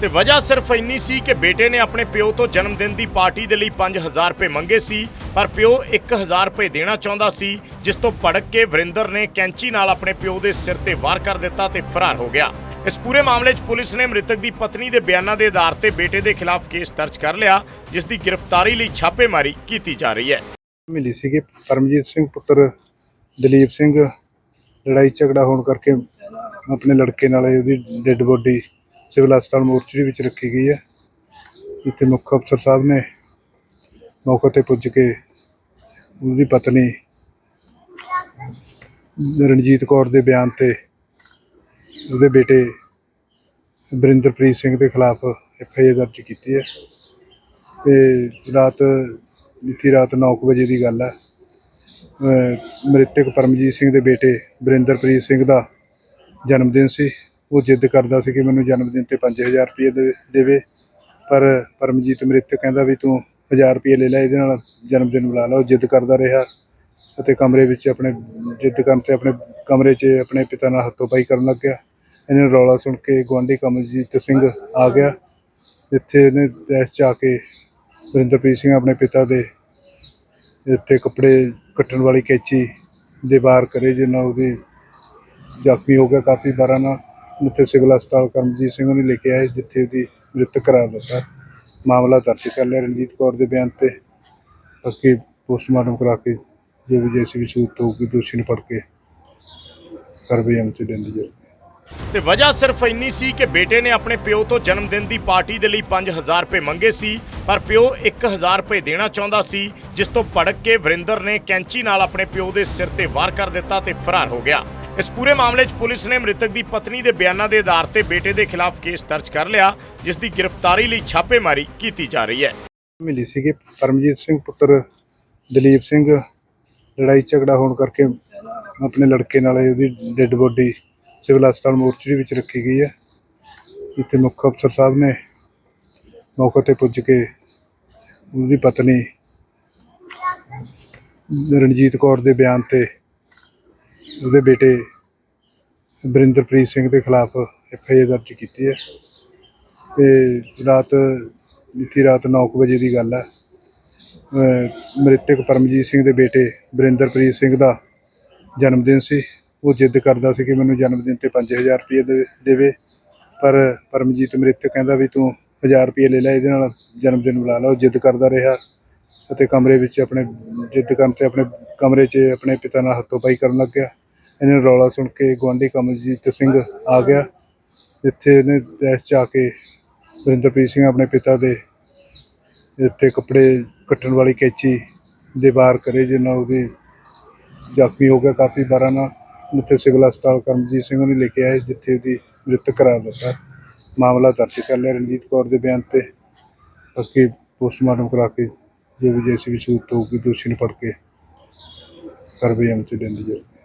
ਤੇ ਵਜ੍ਹਾ ਸਿਰਫ ਇੰਨੀ ਸੀ ਕਿ ਬੇਟੇ ਨੇ ਆਪਣੇ ਪਿਓ ਤੋਂ ਜਨਮ ਦਿਨ ਦੀ ਪਾਰਟੀ ਦੇ ਲਈ 5000 ਰੁਪਏ ਮੰਗੇ ਸੀ, ਪਰ ਪਿਓ 1000 ਰੁਪਏ ਦੇਣਾ ਚਾਹੁੰਦਾ ਸੀ, ਜਿਸ ਤੋਂ ਭੜਕ ਕੇ ਵਰਿੰਦਰ ਨੇ ਕੈਂਚੀ ਨਾਲ ਆਪਣੇ ਪਿਓ ਦੇ ਸਿਰ ਤੇ ਵਾਰ ਕਰ ਦਿੱਤਾ ਤੇ ਫਰਾਰ ਹੋ ਗਿਆ। ਇਸ ਪੂਰੇ ਮਾਮਲੇ 'ਚ ਪੁਲਿਸ ਨੇ ਮ੍ਰਿਤਕ ਦੀ ਪਤਨੀ ਦੇ ਬਿਆਨਾਂ ਦੇ ਆਧਾਰ ਤੇ ਬੇਟੇ ਦੇ ਖਿਲਾਫ ਕੇਸ ਦਰਜ ਕਰ ਲਿਆ, ਜਿਸ ਦੀ ਗ੍ਰਿਫਤਾਰੀ ਲਈ ਛਾਪੇਮਾਰੀ ਕੀਤੀ ਜਾ ਰਹੀ ਹੈ। ਮਿਲੀ ਸੀਗੀ ਪਰਮਜੀਤ ਸਿੰਘ ਪੁੱਤਰ ਦਲੀਪ ਸਿੰਘ, ਲੜਾਈ ਝਗੜਾ ਹੋਣ ਕਰਕੇ ਆਪਣੇ ਲੜਕੇ ਨਾਲ ਉਹਦੀ ਡੈੱਡ ਬੋਡੀ ਸਿਵਲ ਹਸਪਤਾਲ ਮੋਰਚਰੀ ਵਿੱਚ ਰੱਖੀ ਗਈ ਹੈ। ਇੱਥੇ ਮੁੱਖ ਅਫਸਰ ਸਾਹਿਬ ਨੇ ਮੌਕੇ ਤੇ ਪੁੱਜ ਕੇ ਉਹਦੀ ਪਤਨੀ ਰਣਜੀਤ ਕੌਰ ਦੇ ਬਿਆਨ ਤੇ ਉਹਦੇ ਬੇਟੇ ਬਰਿੰਦਰਪ੍ਰੀਤ ਸਿੰਘ ਦੇ ਖਿਲਾਫ ਐਫ ਆਈ ਆਰ ਦਰਜ ਕੀਤੀ ਹੈ। ਤੇ ਰਾਤ ਬੀਤੀ ਰਾਤ 9 ਵਜੇ ਦੀ ਗੱਲ ਹੈ। ਮ੍ਰਿਤਕ ਪਰਮਜੀਤ ਸਿੰਘ ਦੇ ਬੇਟੇ ਬਰਿੰਦਰਪ੍ਰੀਤ ਸਿੰਘ ਦਾ ਜਨਮ ਦਿਨ ਸੀ। ਉਹ ਜਿੱਦ ਕਰਦਾ ਸੀ ਕਿ ਮੈਨੂੰ ਜਨਮ ਦਿਨ ਤੇ 5000 ਰੁਪਏ ਦੇ- ਦੇਵੇ। ਪਰ ਪਰਮਜੀਤ ਮ੍ਰਿਤਕ ਕਹਿੰਦਾ ਵੀ ਤੂੰ 1000 ਰੁਪਏ ਲੈ ਲੈ, ਇਹਦੇ ਨਾਲ ਜਨਮ ਦਿਨ ਮਨਾ ਲਾ। ਉਹ ਜਿੱਦ ਕਰਦਾ ਰਿਹਾ ਅਤੇ ਕਮਰੇ ਵਿੱਚ ਆਪਣੇ ਜਿੱਦ ਕਰਨ ਤੇ ਆਪਣੇ ਕਮਰੇ 'ਚ ਆਪਣੇ ਪਿਤਾ ਨਾਲ ਹੱਥੋਂ ਪਾਈ ਕਰਨ ਲੱਗ ਗਿਆ। ਇਹਨੇ ਰੌਲਾ ਸੁਣ ਕੇ ਗੁਆਂਢੀ ਕਮਲਜੀਤ ਸਿੰਘ ਆ ਗਿਆ। ਜਿੱਥੇ ਇਹਨੇ ਦਹਿਸ਼ 'ਚ ਆ ਕੇ ਵਰਿੰਦਰਪ੍ਰੀਤ ਸਿੰਘ ਆਪਣੇ ਪਿਤਾ ਦੇ ਇੱਥੇ ਕੱਪੜੇ ਕੱਟਣ ਵਾਲੀ ਕੈਂਚੀ ਦੇ ਵਾਰ ਕਰੇ ਜਿਹਦੇ ਨਾਲ ਉਹਦੀ ਜ਼ਖਮੀ ਹੋ ਗਿਆ ਕਾਫੀ ਬਾਰਾਂ ਨਾਲ। ਉੱਥੇ ਸਿਵਲ ਹਸਪਤਾਲ ਕਰਮਜੀਤ ਸਿੰਘ ਨੂੰ ਲੈ ਕੇ ਆਏ ਜਿੱਥੇ ਉਹਦੀ ਮ੍ਰਿਤਕ ਕਰਾਰ ਦਿੱਤਾ ਮਾਮਲਾ ਦਰਜ ਕਰ ਲਿਆ। ਰਣਜੀਤ ਕੌਰ ਦੇ ਬਿਆਨ ਤੇ ਬਾਕੀ ਪੋਸਟਮਾਰਟਮ ਕਰਾ ਕੇ ਜੋ ਵੀ ਜੈਸੀ ਵੀ ਸੂਰਤ ਹੋਊਗੀ, ਦੋਸ਼ੀ ਨੂੰ ਫੜ ਕੇ ਕਾਰਵਾਈ ਅਮਲ ਚ ਲੈਂਦੀ ਤੇ ਵਜ੍ਹਾ ਸਿਰਫ ਇੰਨੀ ਸੀ ਕਿ ਬੇਟੇ ਨੇ ਆਪਣੇ ਪਿਓ ਤੋਂ ਜਨਮ ਦਿਨ ਦੀ ਪਾਰਟੀ ਦੇ ਲਈ 5000 ਰੁਪਏ ਮੰਗੇ ਸੀ, ਪਰ ਪਿਓ 1000 ਰੁਪਏ ਦੇਣਾ ਚਾਹੁੰਦਾ ਸੀ, ਜਿਸ ਤੋਂ ਭੜਕ ਕੇ ਵਰਿੰਦਰ ਨੇ ਕੈਂਚੀ ਨਾਲ ਆਪਣੇ ਪਿਓ ਦੇ ਸਿਰ ਤੇ ਵਾਰ ਕਰ ਦਿੱਤਾ ਤੇ ਫਰਾਰ ਹੋ ਗਿਆ। ਇਸ ਪੂਰੇ ਮਾਮਲੇ 'ਚ ਪੁਲਿਸ ਨੇ ਮ੍ਰਿਤਕ ਦੀ ਪਤਨੀ ਦੇ ਬਿਆਨਾਂ ਦੇ ਆਧਾਰ ਤੇ ਬੇਟੇ ਦੇ ਖਿਲਾਫ ਕੇਸ ਦਰਜ ਕਰ ਲਿਆ, ਜਿਸ ਦੀ ਗ੍ਰਿਫਤਾਰੀ ਲਈ ਛਾਪੇਮਾਰੀ ਕੀਤੀ ਜਾ ਰਹੀ ਹੈ। ਮਿਲੀ ਸੀਗੀ ਪਰਮਜੀਤ ਸਿੰਘ ਪੁੱਤਰ ਦਲੀਪ ਸਿੰਘ। ਲੜਾਈ ਝਗੜਾ ਹੋਣ ਕਰਕੇ ਆਪਣੇ ਲੜਕੇ ਨਾਲ ਉਹਦੀ ਡੈੱਡ ਬੋਡੀ ਸਿਵਲ ਹਸਪਤਾਲ ਮੋਰਚਰੀ ਵਿੱਚ ਰੱਖੀ ਗਈ ਹੈ। ਇੱਥੇ ਮੁੱਖ ਅਫਸਰ ਸਾਹਿਬ ਨੇ ਮੌਕੇ ਤੇ ਪੁੱਜ ਕੇ ਉਹਦੀ ਪਤਨੀ ਰਣਜੀਤ ਕੌਰ ਦੇ ਬਿਆਨ ਤੇ ਉਹਦੇ ਬੇਟੇ ਬਰਿੰਦਰਪ੍ਰੀਤ ਸਿੰਘ ਦੇ ਖਿਲਾਫ ਐਫ ਆਈ ਆਰ ਦਰਜ ਕੀਤੀ ਹੈ। ਤੇ ਰਾਤ ਬੀਤੀ ਰਾਤ 9 ਵਜੇ ਦੀ ਗੱਲ ਹੈ। ਮ੍ਰਿਤਕ ਪਰਮਜੀਤ ਸਿੰਘ ਦੇ ਬੇਟੇ ਬਰਿੰਦਰਪ੍ਰੀਤ ਸਿੰਘ ਦਾ ਜਨਮ ਦਿਨ ਸੀ। ਉਹ ਜਿੱਦ ਕਰਦਾ ਸੀ ਕਿ ਮੈਨੂੰ ਜਨਮ ਦਿਨ ਤੇ 5000 ਰੁਪਏ ਦੇ- ਦੇਵੇ। ਪਰ ਪਰਮਜੀਤ ਮ੍ਰਿਤਕ ਕਹਿੰਦਾ ਵੀ ਤੂੰ 1000 ਰੁਪਏ ਲੈ ਲੈ, ਇਹਦੇ ਨਾਲ ਜਨਮ ਦਿਨ ਮਨਾ ਲਾ। ਉਹ ਜਿੱਦ ਕਰਦਾ ਰਿਹਾ ਅਤੇ ਕਮਰੇ ਵਿੱਚ ਆਪਣੇ ਜਿੱਦ ਕਰਨ ਤੇ ਆਪਣੇ ਕਮਰੇ 'ਚ ਆਪਣੇ ਪਿਤਾ ਨਾਲ ਹੱਥੋਂ ਪਾਈ ਕਰਨ ਲੱਗਿਆ ਇਹਨੇ ਰੌਲਾ ਸੁਣ ਕੇ ਗੁਆਂਢੀ ਕਮਲਜੀਤ ਸਿੰਘ ਆ ਗਿਆ। ਜਿੱਥੇ ਇਹਨੇ ਦਹਿਸ਼ 'ਚ ਆ ਕੇ ਵਰਿੰਦਰਪ੍ਰੀਤ ਸਿੰਘ ਆਪਣੇ ਪਿਤਾ ਦੇ ਇੱਥੇ ਕੱਪੜੇ ਕੱਟਣ ਵਾਲੀ ਕੈਚੀ ਦੇ ਵਾਰ ਕਰੇ ਜਿਹਨਾਂ ਨਾਲ ਉਹਦੀ ਜ਼ਖਮੀ ਹੋ ਗਿਆ ਕਾਫੀ ਬਾਰਾਂ ਨਾਲ। ਉੱਥੇ ਸਿਵਲ ਹਸਪਤਾਲ ਕਰਮਜੀਤ ਸਿੰਘ ਨੂੰ ਲੈ ਕੇ ਆਏ, ਜਿੱਥੇ ਉਹਦੀ ਮ੍ਰਿਤਕ ਕਰਾਰ ਦਿੱਤਾ। ਮਾਮਲਾ ਦਰਜ ਕਰ ਲਿਆ ਰਣਜੀਤ ਕੌਰ ਦੇ ਬਿਆਨ ਤੇ। ਬਾਕੀ ਪੋਸਟਮਾਰਟਮ ਕਰਾ ਕੇ ਜੋ ਵੀ ਜੈਸੀ ਵੀ ਸੂਰਤ ਹੋਊਗੀ, ਦੋਸ਼ੀ ਨੂੰ ਫੜ ਕੇ ਕਾਰਵਾਈ ਅਮਲ ਚ ਲੈਂਦੀ ਜਾਊਗੀ।